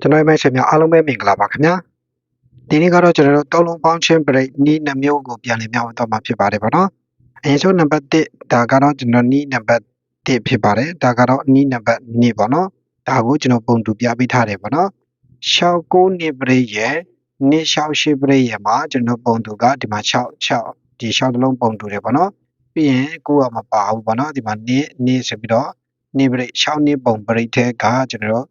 ကျွန်တော်ရဲ့မိတ်ဆွေများအားလုံးပဲမင်္ဂလာပါခင်ဗျာဒီနေ့ကတော့ကျွန်တော်တို့သုံးလုံးပေါင်းချင်း break နီးနှမျိုးကိုပြန်လည်မျှဝေတော့မှာဖြစ်ပါတယ်ဗောနော်အရင်ဆုံးနံပါတ်1ဒါကတော့ကျွန်တော်နီးနံပါတ်1ဖြစ်ပါတယ်ဒါကတော့နီးနံပါတ်2ဗောနော်ဒါကိုကျွန်တော်ပုံတူပြပေးထားတယ်ဗောနော်ရှောက်ကိုနေ break ရဲ့နေရှောက်ရှိ break ရဲ့မှာကျွန်တော်ပုံတူကဒီမှာ6 6ဒီရှောက်တစ်လုံးပုံတူတယ်ဗောနော်ပြီးရင်ကိုကမပါဘူးဗောနော်ဒီမှာနေနေဆိုပြီးတော့နေ break 6နေပုံ break ထဲကကျွန်တော်တို့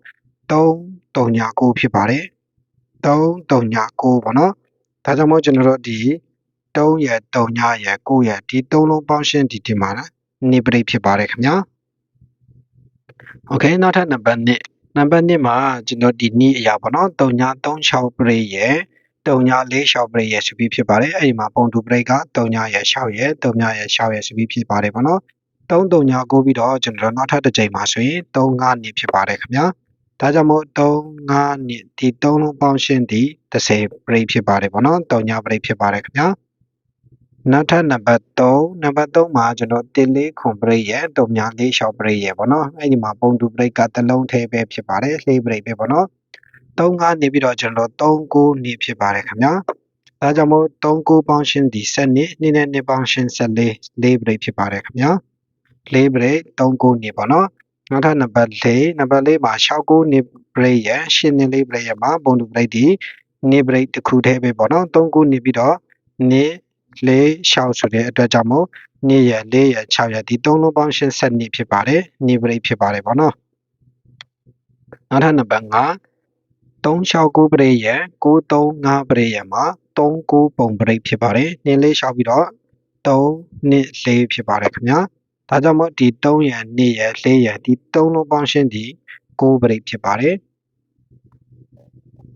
339ဖြစ်ပါတယ်339ပေါ့နော်ဒါကြောင့်မို့ကျွန်တော်တို့ဒီ3ရဲ့3ရဲ့9ရဲ့ဒီ3လုံးပေါင်းရှင်းဒီဒီမှာနေပရိဖြစ်ပါတယ်ခင်ဗျာ Okay နောက်ထပ်နံပါတ်1နံပါတ်1မှာကျွန်တော်ဒီနေ့အရာပေါ့နော်336ပရိရဲ့3ည4 6ပရိရဲ့ဆိုပြီးဖြစ်ပါတယ်အဲ့ဒီမှာပုံတူပရိက3ညရဲ့6ရဲ့3ညရဲ့6ရဲ့ဆိုပြီးဖြစ်ပါတယ်ပေါ့နော်3 3ညကိုပြီးတော့ကျွန်တော်နောက်ထပ်တစ်ချိန်မှာဆိုရင်3 9နေဖြစ်ပါတယ်ခင်ဗျာ ဒါကြောင့်မို့3 5နှစ်ဒီ3လုံးပေါင်းရှင်းဒီ30ပရိဖြစ်ပါတယ်ပေါ့နော်3ညပရိဖြစ်ပါတယ်ခင်ဗျာနောက်ထပ်နံပါတ်3နံပါတ်3မှာကျွန်တော်1လေးခွန်ပရိရဲ့3ည4ရှောက်ပရိရဲ့ပေါ့နော်အဲ့ဒီမှာပုံတူပရိကတစ်လုံးထဲပဲဖြစ်ပါတယ်လှေးပရိပဲပေါ့နော်3 5နေပြီးတော့ကျွန်တော်3 9နေဖြစ်ပါတယ်ခင်ဗျာဒါကြောင့်မို့3 9ပေါင်းရှင်းဒီ7နှစ်နှစ်နဲ့နှစ်ပေါင်းရှင်း14လေးပရိဖြစ်ပါတယ်ခင်ဗျာလေးပရိ3 9နေပေါ့နော် နောက်ထပ်နံပါတ်၄နံပါတ်၄မှာ69နေဘရိတ်ရရှင်းနေလေးဘရိတ်ရမှာပုံတူဘရိတ်ဒီနေဘရိတ်တစ်ခုတည်းပဲပေါ့နော်၃ခုနေပြီးတော့နေ၄ရှောက်ဆိုတဲ့အတွက်ကြောင့်မို့နေရ၄ရ6ရဒီ၃လုံးပေါင်းရှင်းဆက်နေဖြစ်ပါတယ်နေဘရိတ်ဖြစ်ပါတယ်ပေါ့နော်နောက်ထပ်နံပါတ်5 369ပရိတ်ရ935ပရိတ်ရမှာ39ပုံပရိတ်ဖြစ်ပါတယ်နင်းလေးရှောက်ပြီးတော့3နှစ်4ဖြစ်ပါတယ်ခင်ဗျာ ဒါကြောင့်မို့ဒီ3ရန်2ရန်4ရန်ဒီ3လုံးပေါင်းရှင်းဒီ6ပရိတ်ဖြစ်ပါတယ်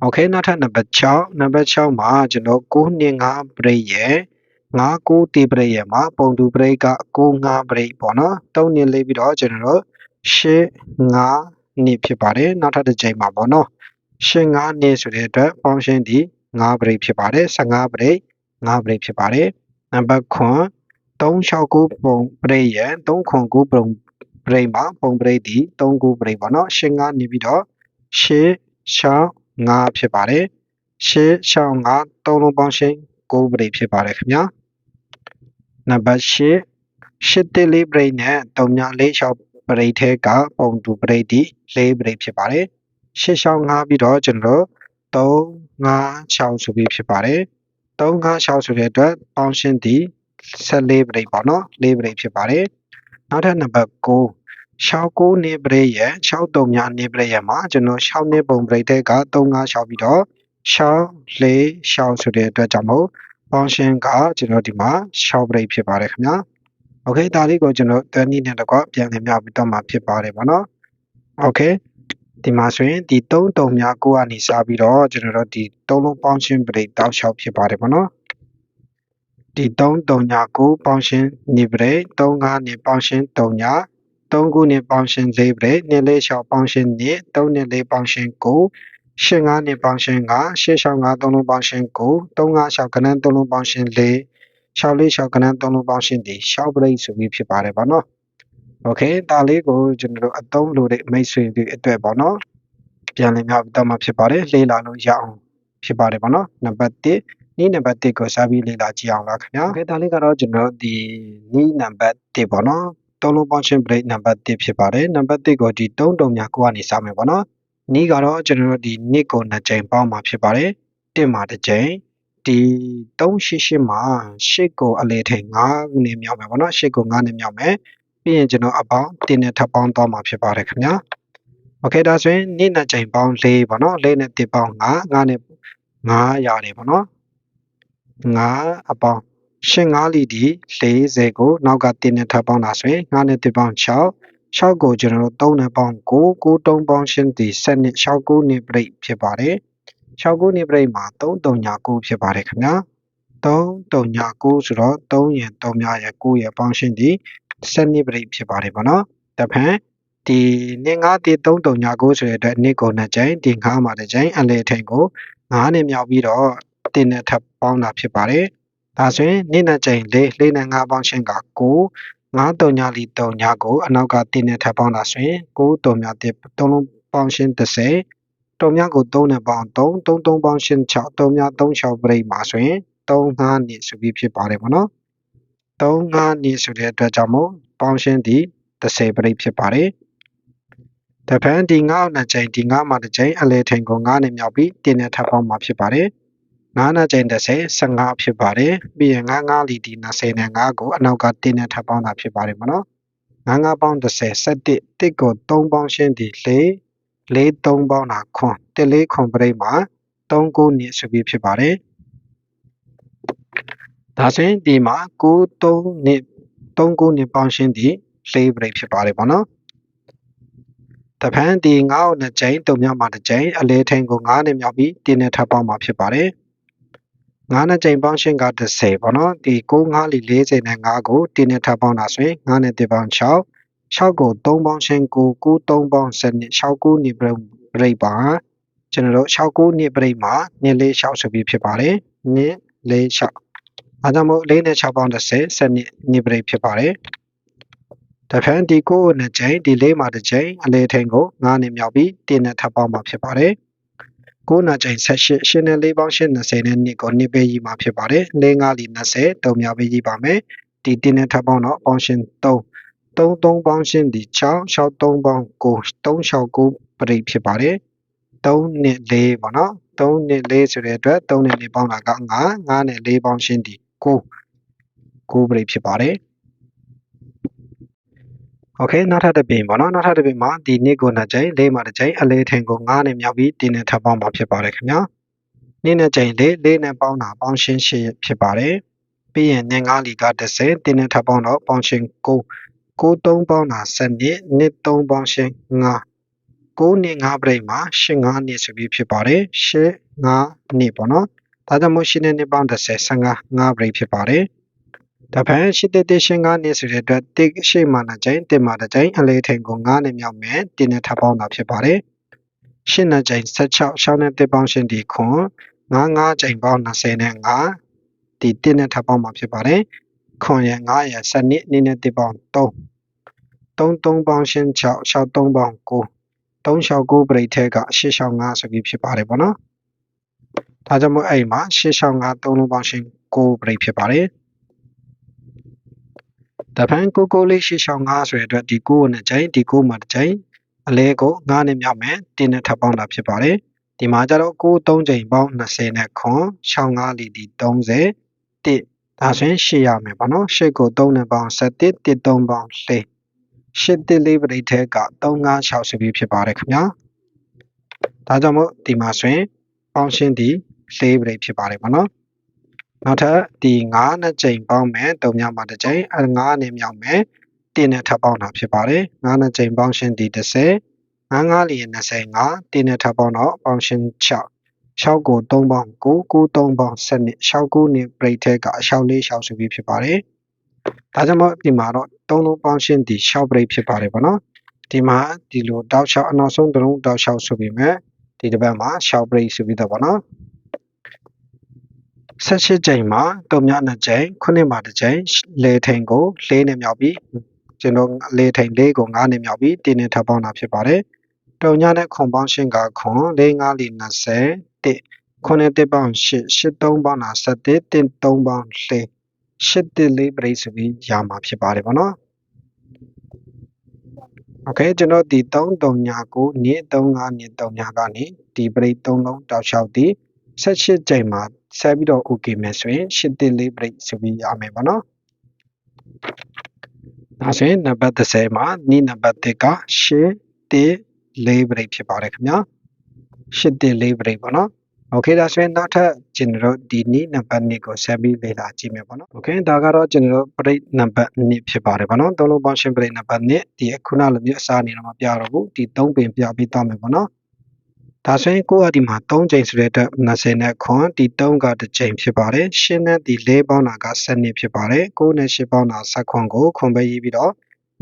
โอเคနောက်ထပ်နံပါတ်6နံပါတ်6မှာကျွန်တော်9နှစ်5ပရိတ်ရယ်9 9တီပရိတ်ရယ်မှာပုံတူပရိတ်က9 5ပရိတ်ပေါ့နော်3နှစ်လေးပြီးတော့ကျွန်တော်တို့8 5နှစ်ဖြစ်ပါတယ်နောက်ထပ်တစ်ချိန်မှာပေါ့နော်8 5နှစ်ဆိုတဲ့အတွက်ပေါင်းရှင်းဒီ5ပရိတ်ဖြစ်ပါတယ်15ပရိတ်5ပရိတ်ဖြစ်ပါတယ်နံပါတ်9 369ပုံပရိတ်ရန်309ပုံပရိတ်မှာပုံပရိတ်ဒီ39ပရိတ်ပေါ့နော်ရှင်းကနေပြီးတော့ရှင်းရှောင်း5ဖြစ်ပါတယ်ရှင်းရှောင်း5သုံးလုံးပေါင်းရှင်း9ပရိတ်ဖြစ်ပါတယ်ခင်ဗျာနံပါတ်8ရှစ်တေးလေးပရိတ်နဲ့3ညလေးရှောင်းပရိတ်ထဲကပုံတူပရိတ်ဒီ4ပရိတ်ဖြစ်ပါတယ်ရှင်းရှောင်း5ပြီးတော့ကျွန်တော်တို့3 5 6ဆိုပြီးဖြစ်ပါတယ်3 5 6ဆိုတဲ့အတွက်ပေါင်းရှင်းဒီ 14ပရိတ်ပေါ့နော်4ပရိတ်ဖြစ်ပါတယ်နောက်ထပ်နံပါတ်9 69နေပရိရဲ့63ညနေပရိရဲ့မှာကျွန်တော်6နေပုံပရိတဲ့က35 6ပြီးတော့6 4 6ဆိုတဲ့အတွက်ကြောင့်မို့ function ကကျွန်တော်ဒီမှာ6ပရိဖြစ်ပါတယ်ခင်ဗျာ okay ဒါလေးကိုကျွန်တော်တန်းနည်းနဲ့တကွပြန်လည်မြောက်ပြီးတော့မှာဖြစ်ပါတယ်ပေါ့နော် okay ဒီမှာဆိုရင်ဒီ3တုံများကိုကနေစပြီးတော့ကျွန်တော်တို့ဒီ3လုံး function ပရိတောက်လျှောက်ဖြစ်ပါတယ်ပေါ့နော် ဒီ3 3ည9ပေါင်းရှင်းနေပရိ3 5နေပေါင်းရှင်း3ည3ခုနေပေါင်းရှင်း4ပရိနေလေး6ပေါင်းရှင်းနေ3နေ4ပေါင်းရှင်း9ရှင်း5နေပေါင်းရှင်း9ရှင်း6 5 3လုံးပေါင်းရှင်း9 3 5 6ကနန်း3လုံးပေါင်းရှင်း4 6လေး6ကနန်း3လုံးပေါင်းရှင်းဒီ6ပရိဆိုပြီးဖြစ်ပါတယ်ဗောနော်โอเคဒါလေးကိုကျွန်တော်တို့အသုံးလို့တဲ့မိတ်ဆွေတွေအတွက်ဗောနော်ပြန်လည်မြောက်တော့မှဖြစ်ပါတယ်လေးလာလို့ရအောင်ဖြစ်ပါတယ်ဗောနော်နံပါတ်1 နီးနံပါတ်1ကိုစာပြီးလေ့လာကြည့်အောင်လားခင်ဗျာ။ခေဒါလေးကတော့ကျွန်တော်ဒီနီးနံပါတ်1ပေါ့နော်။သုံးလုံးပေါင်းရှင်း break နံပါတ်1ဖြစ်ပါတယ်။နံပါတ်1ကိုဒီ3တုံများကိုကနေစမယ်ပေါ့နော်။နီးကတော့ကျွန်တော်တို့ဒီ nick ကို2ကြိမ်ပေါင်းမှာဖြစ်ပါတယ်။1မှာ2ကြိမ်ဒီ388မှာ8ကိုအလေထိန်9နဲ့မြောက်မယ်ပေါ့နော်8ကို9နဲ့မြောက်မယ်ပြီးရင်ကျွန်တော်အပေါင်း1နဲ့ထပ်ပေါင်းသွားမှာဖြစ်ပါတယ်ခင်ဗျာโอเคဒါဆိုရင်နေ့နဲ့ချိန်ပေါင်း4ပေါ့နော်4နဲ့1ပေါင်း9 9နဲ့9ရတယ်ပေါ့နော် 9အပေါင်းရှင်း9လီဒီ40ကိုနောက်က1နဲ့ထပ်ပေါင်းတာဆိုရင်9နဲ့1ပေါင်း6 6ကိုကျွန်တော်တို့3နဲ့ပေါင်း9 9 3ပေါင်းရှင်းဒီ7နဲ့6 9နဲ့ပြိတ်ဖြစ်ပါတယ်6 9နဲ့ပြိတ်မှာ3 3ညာ9ဖြစ်ပါတယ်ခင်ဗျာ3 3ညာ9ဆိုတော့3ရယ်3များရယ်9ရယ်ပေါင်းရှင်းဒီ7နဲ့ပြိတ်ဖြစ်ပါတယ်ပေါ့နော်တဖန်ဒီနေ9တီ3 3ညာ9ဆိုတဲ့အတွက်နေကုန်နဲ့ချိန်ဒီ9မှာတစ်ချိန်အလေထိန်ကို9နဲ့မြောက်ပြီးတော့ တင်နဲ့ထပ်ပေါင်းတာဖြစ်ပါတယ်။ဒါဆိုရင်နေ့နဲ့ချိန်၄၄နဲ့၅ပေါင်းရှင်းက9 9တုံညာလီတုံညာကိုအနောက်ကတင်နဲ့ထပ်ပေါင်းတာဆိုရင်9တုံညာတစ်သုံးလုံးပေါင်းရှင်း30တုံမြကို3နဲ့ပေါင်း3 3 3ပေါင်း8 6တုံမြ36ပရိတ်မှာဆိုရင်3 5နှစ်ဆိုပြီးဖြစ်ပါတယ်ပေါ့နော်3 5နှစ်ဆိုတဲ့အတွက်ကြောင့်မို့ပေါင်းရှင်းဒီ30ပရိတ်ဖြစ်ပါတယ်တပန်းဒီ9နှစ်ချိန်ဒီ9မှာတစ်ချိန်အလဲထိန်ကို9နဲ့မြောက်ပြီးတင်းနဲ့ထပ်ပေါင်းမှာဖြစ်ပါတယ် 9နှစ်ချိန်30 15ဖြစ်ပါတယ်ပြီးရင်9 9လီဒီ20နဲ့9ကိုအနောက်ကတင်းနဲ့ထပ်ပေါင်းတာဖြစ်ပါတယ်မနော်9 9ပေါင်း30 17တစ်ကို3ပေါင်းရှင်းဒီ4 4 3ပေါင်းတာခွန်1 4ခွန်ပရိတ်မှာ3 9နှစ်ဆိုပြီးဖြစ်ပါတယ်ဒါဆိုရင်ဒီမှာ9 3နှစ်3 9နှစ်ပေါင်းရှင်းဒီ4ပရိတ်ဖြစ်ပါတယ်ပေါ့နော်တဖန်ဒီ9ကို2ကြိမ်တုံမြောက်မှာ2ကြိမ်အလဲထိန်ကို9နဲ့မြောက်ပြီးတင်းနဲ့ထပ်ပေါင်းမှာဖြစ်ပါတယ် 9နဲ့ကြိမ်ပေါင်းရှင်းက30ပေါ့နော်ဒီ9 9လီ40နဲ့9ကိုတင်းနဲ့ထပ်ပေါင်းတာဆိုရင်9နဲ့တစ်ပေါင်း6 6ကို3ပေါင်းရှင်း9 9 3ပေါင်း7 6 9နှစ်ပြိတ်ပါကျွန်တော်တို့6 9နှစ်ပြိတ်မှာနှစ်လေး6ဆိုပြီးဖြစ်ပါတယ်နှစ်လေး6အဲကြောင့်မို့4နဲ့6ပေါင်း30 7နှစ်နှစ်ပြိတ်ဖြစ်ပါတယ်တဖန်ဒီကိုနှစ်ကြိမ်ဒီလေးမှာတစ်ကြိမ်အလေထိန်ကို9နဲ့မြောက်ပြီးတင်းနဲ့ထပ်ပေါင်းမှာဖြစ်ပါတယ် 9နှစ်ကြိမ်18ရှင်းနဲ့4ပေါင်း8 20နဲ့2ကို2ပေးကြီးမှာဖြစ်ပါတယ်4 5လီ20တုံမြောက်ပေးကြီးပါမယ်ဒီတင်းနဲ့ထပ်ပေါင်းတော့ပေါင်းရှင်း3 3 3ပေါင်းရှင်းဒီ6 6 3ပေါင်း9 3 6 9ပရိဖြစ်ပါတယ်3နဲ့4ပေါ့နော်3နဲ့4ဆိုတဲ့အတွက်3နဲ့4ပေါင်းတာက9 9နဲ့4ပေါင်းရှင်းဒီ9 9ပရိဖြစ်ပါတယ် โอเคနောက်ထပ်တစ်ပင်ပေါ့နော်နောက်ထပ်တစ်ပင်မှာဒီနှစ်ကိုနှစ်ကြိမ်လေးမှာတစ်ကြိမ်အလေးထင်ကို9နဲ့မြောက်ပြီးတင်းနဲ့ထပ်ပေါင်းမှာဖြစ်ပါတယ်ခင်ဗျာနှစ်နဲ့ကြိမ်လေးလေးနဲ့ပေါင်းတာပေါင်းရှင်းရှင်းဖြစ်ပါတယ်ပြီးရင်နှစ်9လီက30တင်းနဲ့ထပ်ပေါင်းတော့ပေါင်းရှင်း9 9 3ပေါင်းတာ7နှစ်နှစ်3ပေါင်းရှင်း9 9နှစ်9ပြိတ်မှာ8 9နှစ်ဆိုပြီးဖြစ်ပါတယ်8 5နှစ်ပေါ့နော်ဒါကြောင့်မို့8နှစ်နှစ်ပေါင်း30 15 9ပြိတ်ဖြစ်ပါတယ် တဖန်ရှိတဲ့တရှင်ကနေ့ဆိုတဲ့အတွက်တိရှိမှနှစ်ကြိမ်တင်မှတစ်ကြိမ်အလေးထိန်ကို9နဲ့မြောက်မယ်တင်းနဲ့ထပ်ပေါင်းတာဖြစ်ပါတယ်ရှင်းနှစ်ကြိမ်16ရှောင်းနဲ့တစ်ပေါင်းရှင်းဒီခွန်9 9ကြိမ်ပေါင်း20နဲ့9ဒီတင်းနဲ့ထပ်ပေါင်းမှာဖြစ်ပါတယ်ခွန်ရ9ရ7နှစ်နည်းနဲ့တစ်ပေါင်း3 3 3ပေါင်းရှင်း6 6 3ပေါင်း9 3 6 9ပြိတ်ထဲက8 6 5ဆိုပြီးဖြစ်ပါတယ်ပေါ့နော်ဒါကြောင့်မို့အဲ့မှာ8 6 5 3လုံးပေါင်းရှင်း9ပြိတ်ဖြစ်ပါတယ် တဖန်ကိုကိုလေးရှေ့ရှောင်း9ဆိုတဲ့အတွက်ဒီ9ကိုနဲ့ကြိုင်ဒီ9မှာတစ်ကြိမ်အလဲကို9နဲ့မြောက်မယ်တင်းနဲ့ထပ်ပေါင်းတာဖြစ်ပါတယ်ဒီမှာကျတော့9 3ကြိမ်ပေါင်း20နဲ့ခွန်ရှောင်း9လီဒီ30တစ်ဒါဆိုရင်ရှေ့ရမယ်ပေါ့နော်ရှေ့ကို3နဲ့ပေါင်း7တစ်တစ်3ပေါင်း4ရှစ်တစ်လေးပရိထဲက356ဆိုပြီးဖြစ်ပါတယ်ခင်ဗျာဒါကြောင့်မို့ဒီမှာဆိုရင်ပေါင်းရှင်းဒီ4ပရိဖြစ်ပါတယ်ပေါ့နော် နောက်ထပ်ဒီ9နဲ့ချိန်ပေါင်းမယ်3မြောက်မှာတစ်ချိန်အဲ9နဲ့မြောက်မယ်တင်းနဲ့ထပ်ပေါင်းတာဖြစ်ပါတယ်9နဲ့ချိန်ပေါင်းရှင်းဒီ30 9 9လီ25တင်းနဲ့ထပ်ပေါင်းတော့ပေါင်းရှင်း6 6ကို3ပေါင်း9 9 3ပေါင်း7နှစ်6 9နှစ်ပြိတ်ထဲကအရှောက်လေးရှောက်ဆိုပြီးဖြစ်ပါတယ်ဒါကြောင့်မို့ဒီမှာတော့3လုံးပေါင်းရှင်းဒီ6ပြိတ်ဖြစ်ပါတယ်ပေါ့နော်ဒီမှာဒီလိုတောက်6အနောက်ဆုံးတုံးတောက်6ဆိုပြီးမဲ့ဒီတစ်ပတ်မှာ6ပြိတ်ဆိုပြီးတော့ပေါ့နော် 18ကြိမ်မှာတုံမြနှစ်ကြိမ်ခုနှစ်မှာတစ်ကြိမ်လေထိန်ကို၄နဲ့မြောက်ပြီးကျွန်တော်လေထိန်၄ကို9နဲ့မြောက်ပြီးတင်းနဲ့ထပ်ပေါင်းတာဖြစ်ပါတယ်တုံညနဲ့ခွန်ပေါင်းရှင်းကခွန်၄၅လီ20တစ်ခုနှစ်တစ်ပေါင်း8 8 3ပေါင်းတာ7တစ်တင်း3ပေါင်း4 8တစ်လေးပြိစပြီးရမှာဖြစ်ပါတယ်ဗောနော်โอเคကျွန်တော်ဒီ3 3ညာကိုနေ့3 5နေ့3ညာကနေဒီပရိတ်3လုံးတောက်လျှောက်ဒီ18ကြိမ်မှာ ဆက်ပြီးတော့ okay မယ်ဆိုရင်ရှစ်တစ်လေး break ဆိုပြီးရမယ်ပေါ့နော်ဒါဆိုရင်နံပါတ်30မှာနီးနံပါတ်1ကရှစ်တစ်လေး break ဖြစ်ပါတယ်ခင်ဗျာရှစ်တစ်လေး break ပေါ့နော် okay ဒါဆိုရင်နောက်ထပ်ကျွန်တော်ဒီနီးနံပါတ်2ကိုဆက်ပြီးလေ့လာကြည့်မယ်ပေါ့နော် okay ဒါကတော့ကျွန်တော် break နံပါတ်2ဖြစ်ပါတယ်ပေါ့နော်သုံးလုံးပေါင်းရှင်း break နံပါတ်2ဒီအခုနလိုမျိုးအစားအနေနဲ့မပြတော့ဘူးဒီ3ပင်ပြပေးသွားမယ်ပေါ့နော် ဒါဆိုရင်ကိုကဒီမှာ3ချိန်ဆိုတဲ့အတွက်20နဲ့ခွန်ဒီ3ကတစ်ချိန်ဖြစ်ပါတယ်ရှင်းနဲ့ဒီ4ပေါင်းတာက7နှစ်ဖြစ်ပါတယ်9နဲ့10ပေါင်းတာ7ခွန်ကိုခွန်ပဲရေးပြီးတော့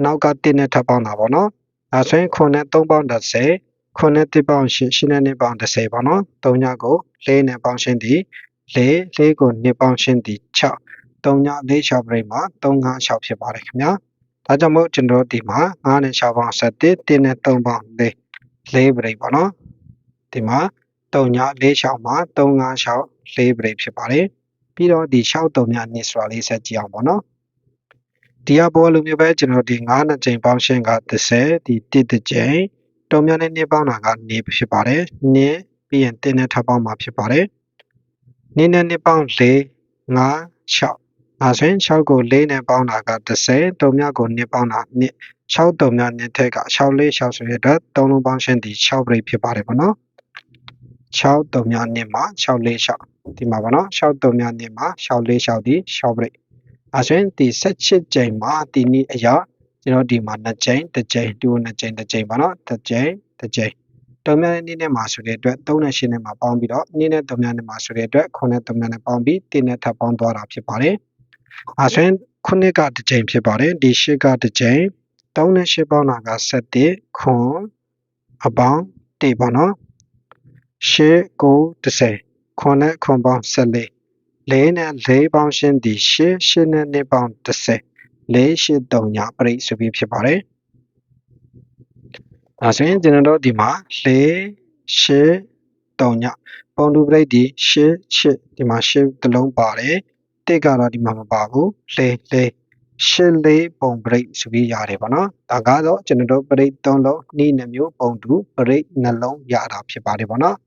နောက်က1နဲ့ထပ်ပေါင်းတာပေါ့နော်ဒါဆိုရင်ခွန်နဲ့3ပေါင်း30ခွန်နဲ့1ပေါင်း8ရှင်းနဲ့2ပေါင်း30ပေါ့နော်3ညကို4နဲ့ပေါင်းရှင်းဒီ4 4ကို2ပေါင်းရှင်းဒီ6 3ည4 6ပြိမှာ3 5 6ဖြစ်ပါတယ်ခင်ဗျာဒါကြောင့်မို့ကျွန်တော်တို့ဒီမှာ9နဲ့6ပေါင်း7 1နဲ့3ပေါင်း4 4ပြိပေါ့နော် ဒီမှာ3ည4လျှောက်မှာ3 5လျှောက်4ပရိဖြစ်ပါတယ်ပြီးတော့ဒီ6 3ည2ဆိုတာလေးဆက်ကြည့်အောင်ပေါ့နော်ဒီကဘောလိုမျိုးပဲကျွန်တော်ဒီ9နှစ်ကြိမ်ပေါင်းရှင်းက30ဒီ1တစ်ကြိမ်တုံများနဲ့နှစ်ပေါင်းတာကနေဖြစ်ပါတယ်2ပြီးရင်1နဲ့ထပ်ပေါင်းမှာဖြစ်ပါတယ်2နဲ့နှစ်ပေါင်း4 5 6အဲဆိုရင်6ကို4နဲ့ပေါင်းတာက30တုံများကို2ပေါင်းတာ2 6တုံများ2ထက်က6 4 6ဆိုရတဲ့3လုံးပေါင်းရှင်းဒီ6ပြိဖြစ်ပါတယ်ပေါ့နော် 6တုံများ2မှာ6 4 6ဒီမှာပေါ့နော်6တုံများ2မှာ6 4 6ဒီ6ပြိအဲဆိုရင်ဒီ16ကြိမ်မှာဒီနေ့အရာကျွန်တော်ဒီမှာ2ကြိမ်1ကြိမ်2 2ကြိမ်1ကြိမ်ပေါ့နော်1ကြိမ်1ကြိမ်တုံများနဲ့နဲ့မှာဆိုတဲ့အတွက်3နဲ့8နဲ့မှာပေါင်းပြီးတော့2နဲ့3နဲ့မှာဆိုတဲ့အတွက်9နဲ့3နဲ့ပေါင်းပြီး1နဲ့ထပ်ပေါင်းသွားတာဖြစ်ပါတယ်အဲဆိုရင်ခုနှစ်ကတစ်ကြိမ်ဖြစ်ပါတယ်ဒီရှစ်ကတစ်ကြိမ်3နဲ့8ပေါင်းတာက7ခွန်အပေါင်း1ပေါ့နော် ရှစ်9 30ခွန်နဲ့ခွန်ပေါင်း14လေးနဲ့လေးပေါင်းရှင်းဒီရှစ်ရှစ်နဲ့နှစ်ပေါင်း30လေးရှစ်3ညပြိဆိုပြီးဖြစ်ပါတယ်အဲဆိုရင်ကျွန်တော်တို့ဒီမှာလေးရှစ်3ညပုံတူပြိဒီရှစ်ရှစ်ဒီမှာရှစ်တစ်လုံးပါတယ်တစ်ကတော့ဒီမှာမပါဘူးလေးလေးရှစ်လေးပုံပရိတ်ဆိုပြီးရတယ်ပေါ့နော်ဒါကတော့ကျွန်တော်တို့ပရိတ်၃လုံးနှီးနှမျိုးပုံတူပရိတ်နှလုံးရတာဖြစ်ပါတယ်ပေါ့နော်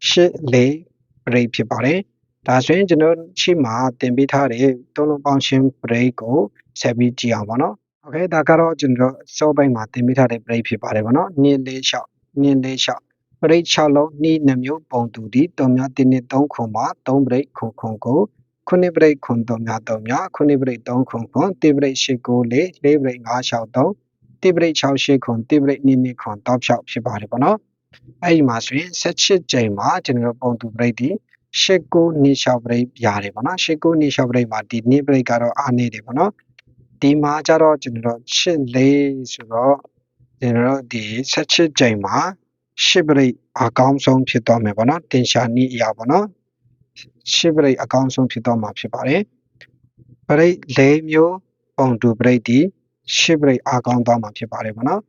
84 break ဖြစ်ပါတယ်။ဒါဆိုရင်ကျွန်တော်ရှိမှာတင်ပေးထားတဲ့သုံးလုံးပေါင်းရှင် break ကိုဆက်ပြီးကြည့်အောင်ပါနော်။ဟုတ်ကဲ့ဒါကတော့ကျွန်တော်စောပိုင်းမှာတင်ပေးထားတဲ့ break ဖြစ်ပါတယ်ပေါ့နော်။နင်းလေးလျှောက်နင်းလေးလျှောက် break 6လုံးနှီးနှမျိုးပုံသူဒီတုံများတင်းနေ3ခုမှာ3 break ခုခုကိုခုနှစ် break ခုတုံများတုံများခုနှစ် break 3ခုခု3 break 6ကို4 4 break 5 6 3 3 break 6 8ခု3 break 2 2ခုတောက်ဖြောက်ဖြစ်ပါတယ်ပေါ့နော်။ အဲ့ဒီမှာဆိုရင်16ကြိမ်မှာကျွန်တော်ပုံတူပရိတ်ဒီ8 9နှစ်6ပရိတ်ရတယ်ပေါ့နော်8 9နှစ်6ပရိတ်မှာဒီနှစ်ပရိတ်ကတော့အားနေတယ်ပေါ့နော်ဒီမှာကျတော့ကျွန်တော်8 4ဆိုတော့ကျွန်တော်ဒီ16ကြိမ်မှာ8ပရိတ်အကောင်းဆုံးဖြစ်သွားမယ်ပေါ့နော်တင်ရှာနည်းအရာပေါ့နော်ရှစ်ပရိတ်အကောင်းဆုံးဖြစ်တော့မှာဖြစ်ပါတယ်ပရိတ်၄မျိုးပုံတူပရိတ်ဒီရှစ်ပရိတ်အကောင်းသွားမှာဖြစ်ပါတယ်ပေါ့နော်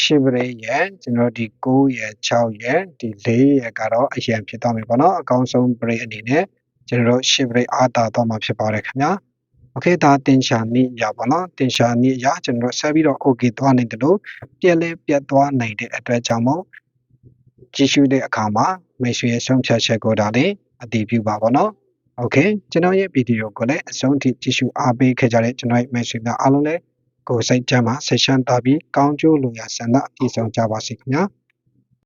ရှစ်ပရိတ်ရဲ့ကျွန်တော်ဒီ9ရဲ့6ရဲ့ဒီ4ရဲ့ကတော့အရင်ဖြစ်သွားမယ်ပေါ့နော်အကောင်းဆုံးပရိတ်အနေနဲ့ကျွန်တော်ရှစ်ပရိတ်အားတာသွားမှာဖြစ်ပါတယ်ခင်ဗျာโอเคဒါတင်ရှာနည်းရပါတော့တင်ရှာနည်းရကျွန်တော်ဆက်ပြီးတော့ okay သွားနေတယ်လို့ပြက်လဲပြက်သွားနိုင်တဲ့အတွက်ကြောင့်မို့ကြည့်ရှုတဲ့အခါမှာမိတ်ဆွေရဲ့ဆုံးဖြတ်ချက်ကိုဒါလေးအတည်ပြုပါပေါ့နော်โอเคကျွန်တော်ရဲ့ဗီဒီယိုကိုလည်းအဆုံးထိကြည့်ရှုအားပေးခဲ့ကြတဲ့ကျွန်တော်ရဲ့မိတ်ဆွေများအားလုံးလည်း ကိုယ်စိတ်ချမ်းသာဆိတ်ရှမ်းသာပြီးကောင်းကျိုးလိုရာဆန္ဒပြည့်စုံကြပါစေခင်ဗျာ